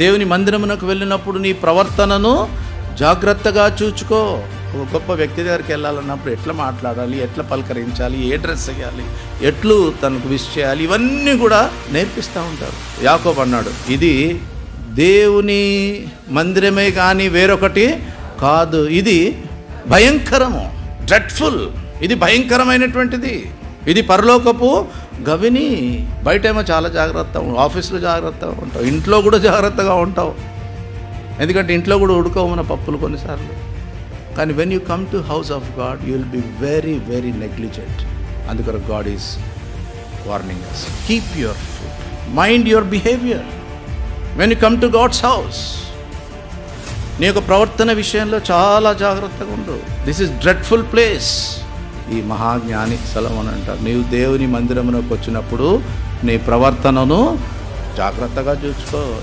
దేవుని మందిరమునకు వెళ్ళినప్పుడు నీ ప్రవర్తనను జాగ్రత్తగా చూచుకో. ఒక గొప్ప వ్యక్తి దగ్గరికి వెళ్ళాలన్నప్పుడు ఎట్లా మాట్లాడాలి ఎట్లా పలకరించాలి ఏ డ్రెస్ వేయాలి ఎట్లు తనకు విష్ చేయాలి ఇవన్నీ కూడా నేర్పిస్తూ ఉంటారు. యాకోబ్ అన్నాడు ఇది దేవుని మందిరమే కానీ వేరొకటి కాదు. ఇది భయంకరము డ్రెడ్ఫుల్ ఇది భయంకరమైనటువంటిది. ఇది పరలోకపు గవిని బయటేమో చాలా జాగ్రత్త ఆఫీస్లో జాగ్రత్తగా ఉంటావు ఇంట్లో కూడా జాగ్రత్తగా ఉంటావు. ఎందుకంటే ఇంట్లో కూడా ఉడకవు మన పప్పులు కొన్నిసార్లు. కానీ when you come to house of God you will be very very negligent అందుకని God is warning us keep your food mind your behaviour when you come to God's house నీ యొక్క ప్రవర్తన విషయంలో చాలా జాగ్రత్తగా ఉండు. దిస్ ఇస్ డ్రెడ్ఫుల్ ప్లేస్ ఈ మహాజ్ఞాని సలమని అంటారు. నీవు దేవుని మందిరమునకు వచ్చినప్పుడు నీ ప్రవర్తనను జాగ్రత్తగా చూసుకో.